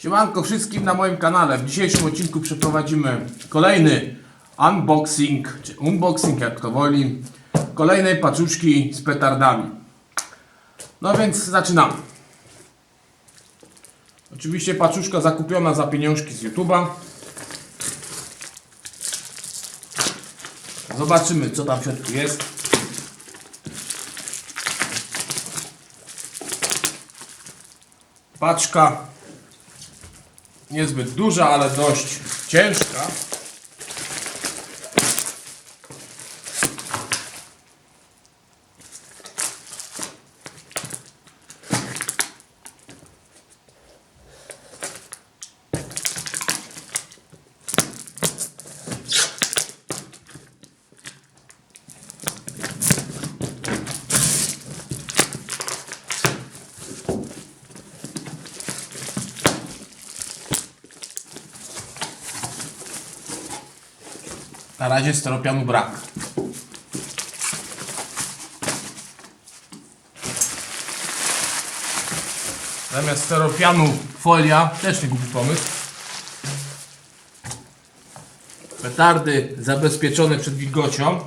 Siemanko wszystkim na moim kanale. W dzisiejszym odcinku przeprowadzimy kolejny unboxing, czy unboxing jak to woli, kolejnej paczuszki z petardami. No więc zaczynamy. Oczywiście paczuszka zakupiona za pieniążki z YouTube'a. Zobaczymy co tam w środku jest. Paczka niezbyt duża, ale dość ciężka. Na razie steropianu brak. Zamiast steropianu folia, też nie głupi pomysł. Petardy zabezpieczone przed wilgocią.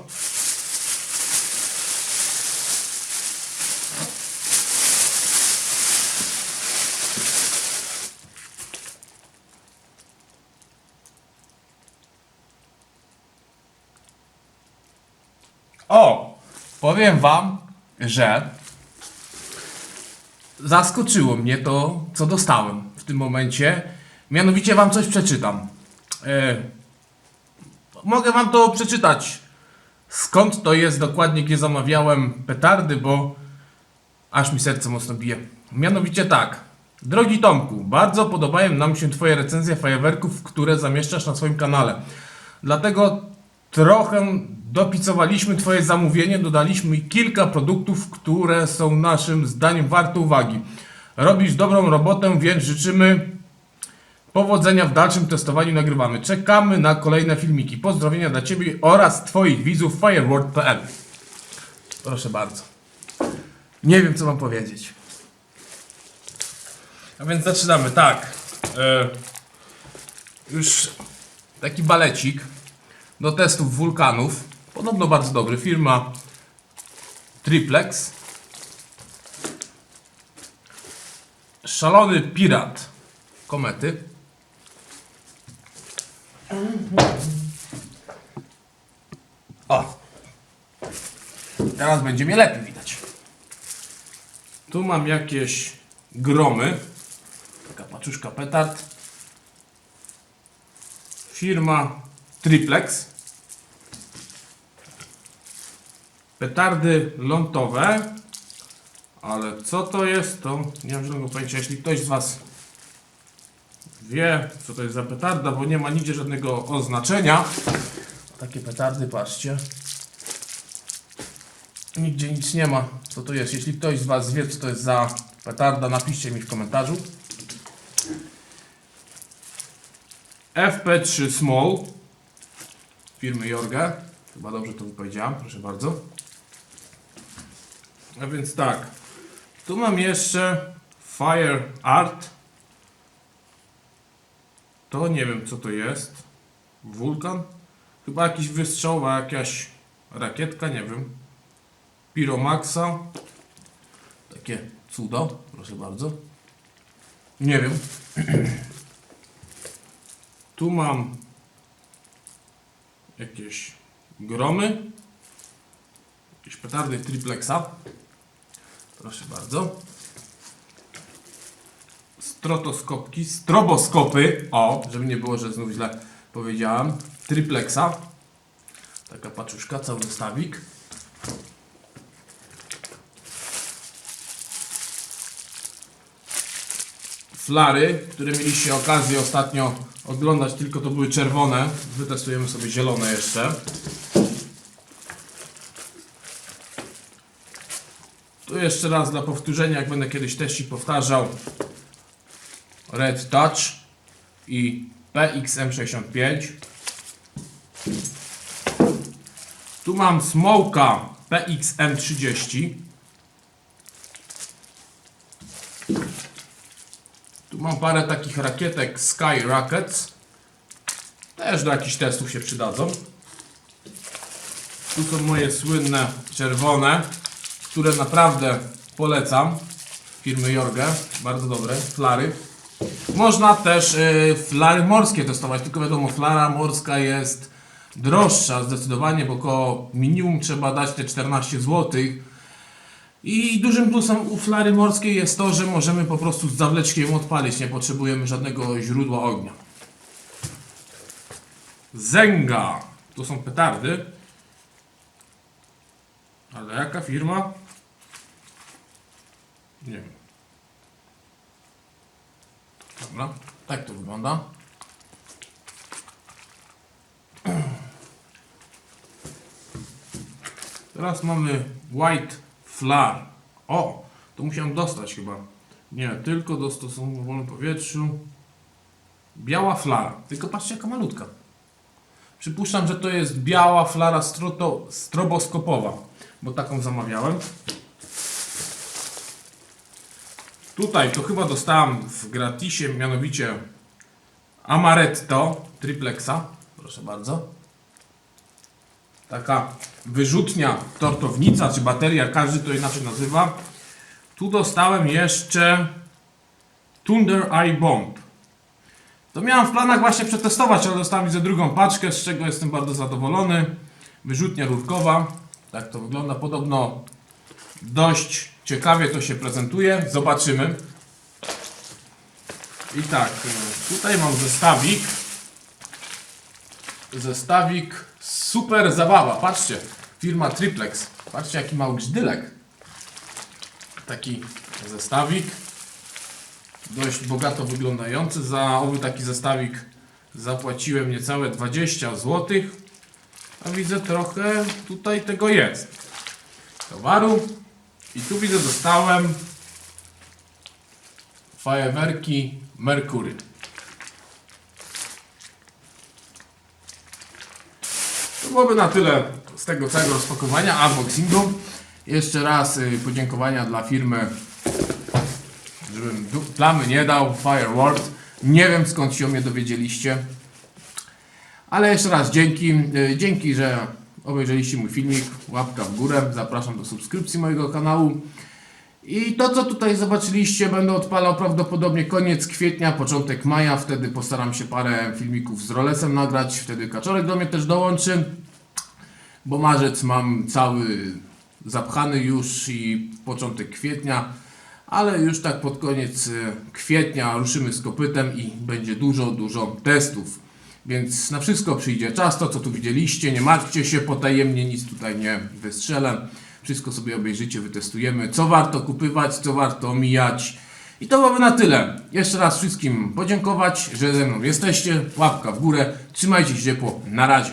O! Powiem wam, że zaskoczyło mnie to, co dostałem w tym momencie. Mianowicie wam coś przeczytam. E, mogę wam to przeczytać. Skąd to jest dokładnie, gdzie zamawiałem petardy, bo aż mi serce mocno bije. Mianowicie tak. Drogi Tomku, bardzo podobają nam się Twoje recenzje fajerwerków, które zamieszczasz na swoim kanale. Dlatego trochę dopicowaliśmy Twoje zamówienie, dodaliśmy kilka produktów, które są naszym zdaniem warte uwagi. Robisz dobrą robotę, więc życzymy powodzenia w dalszym testowaniu nagrywamy. Czekamy na kolejne filmiki. Pozdrowienia dla Ciebie oraz Twoich widzów fireworld.pl Proszę bardzo. Nie wiem, co mam powiedzieć. A więc zaczynamy. Tak. E, już taki balecik do testów wulkanów. Podobno bardzo dobry. Firma Triplex. Szalony pirat komety. O! Teraz będzie mnie lepiej widać. Tu mam jakieś gromy. Taka paczuszka petard. Firma Triplex. Petardy lądowe. Ale co to jest, to nie mam żadnego pojęcia. Jeśli ktoś z Was wie, co to jest za petarda, bo nie ma nigdzie żadnego oznaczenia. Takie petardy, patrzcie. Nigdzie nic nie ma, co to jest. Jeśli ktoś z Was wie, co to jest za petarda, napiszcie mi w komentarzu. FP3 Small firmy Jorge. Chyba dobrze to wypowiedziałem, proszę bardzo. A więc tak. Tu mam jeszcze Fire Art. To nie wiem co to jest. Wulkan? Chyba jakiś wystrzał, jakaś rakietka, nie wiem. Piromaxa. Takie cudo, proszę bardzo. Nie wiem. Tu mam jakieś gromy. Jakieś petardy triplexa. Proszę bardzo. Strotoskopki, stroboskopy. O, żeby nie było, że znów źle powiedziałem. Triplexa. Taka paczuszka, cały zestawik. Flary, które mieliście okazję ostatnio oglądać, tylko to były czerwone. Wytestujemy sobie zielone jeszcze. Jeszcze raz dla powtórzenia, jak będę kiedyś teści powtarzał. Red Touch i PXM65. Tu mam Smoka PXM30. Tu mam parę takich rakietek Sky Rockets. Też do jakichś testów się przydadzą. Tu są moje słynne czerwone, które naprawdę polecam. Firmy Jorge, bardzo dobre, flary. Można też y, flary morskie testować, tylko wiadomo, flara morska jest droższa zdecydowanie, bo koło minimum trzeba dać te 14 zł. I dużym plusem u flary morskiej jest to, że możemy po prostu z zawleczkiem odpalić, nie potrzebujemy żadnego źródła ognia. Zenga. To są petardy. Ale jaka firma? Nie wiem. Dobra, tak to wygląda. Teraz mamy White Flar. O, to musiałem dostać chyba. Nie, tylko do stosunku w wolnym powietrzu. Biała flara. Tylko patrzcie jaka malutka. Przypuszczam, że to jest biała flara stroboskopowa, bo taką zamawiałem. Tutaj to chyba dostałem w gratisie, mianowicie Amaretto Triplexa. Proszę bardzo. Taka wyrzutnia, tortownica czy bateria, każdy to inaczej nazywa. Tu dostałem jeszcze Thunder Eye Bomb. To miałem w planach właśnie przetestować, ale dostałem widzę drugą paczkę, z czego jestem bardzo zadowolony. Wyrzutnia rurkowa. Tak to wygląda. Podobno dość ciekawie to się prezentuje. Zobaczymy. I tak, y, tutaj mam zestawik. Zestawik super zabawa. Patrzcie, firma Triplex. Patrzcie jaki mały grzdylek. Taki zestawik. Dość bogato wyglądający. Za owy taki zestawik zapłaciłem niecałe 20 zł. A widzę trochę tutaj tego jest. Towaru. I tu widzę dostałem fajerwerki Merkury. To byłoby na tyle z tego całego rozpakowania, unboxingu. Jeszcze raz y, podziękowania dla firmy, żebym plamy nie dał, Fireworld. Nie wiem skąd się o mnie dowiedzieliście. Ale jeszcze raz dzięki, y, dzięki, że obejrzeliście mój filmik. Łapka w górę. Zapraszam do subskrypcji mojego kanału. I to, co tutaj zobaczyliście, będę odpalał prawdopodobnie koniec kwietnia, początek maja. Wtedy postaram się parę filmików z Rolesem nagrać. Wtedy Kaczorek do mnie też dołączy. Bo marzec mam cały zapchany już i początek kwietnia. Ale już tak pod koniec y, kwietnia ruszymy z kopytem i będzie dużo, dużo testów. Więc na wszystko przyjdzie czas, to co tu widzieliście, nie martwcie się, potajemnie nic tutaj nie wystrzelę. Wszystko sobie obejrzycie, wytestujemy, co warto kupywać, co warto omijać. I to byłoby na tyle. Jeszcze raz wszystkim podziękować, że ze mną jesteście. Łapka w górę, trzymajcie się ciepło, na razie.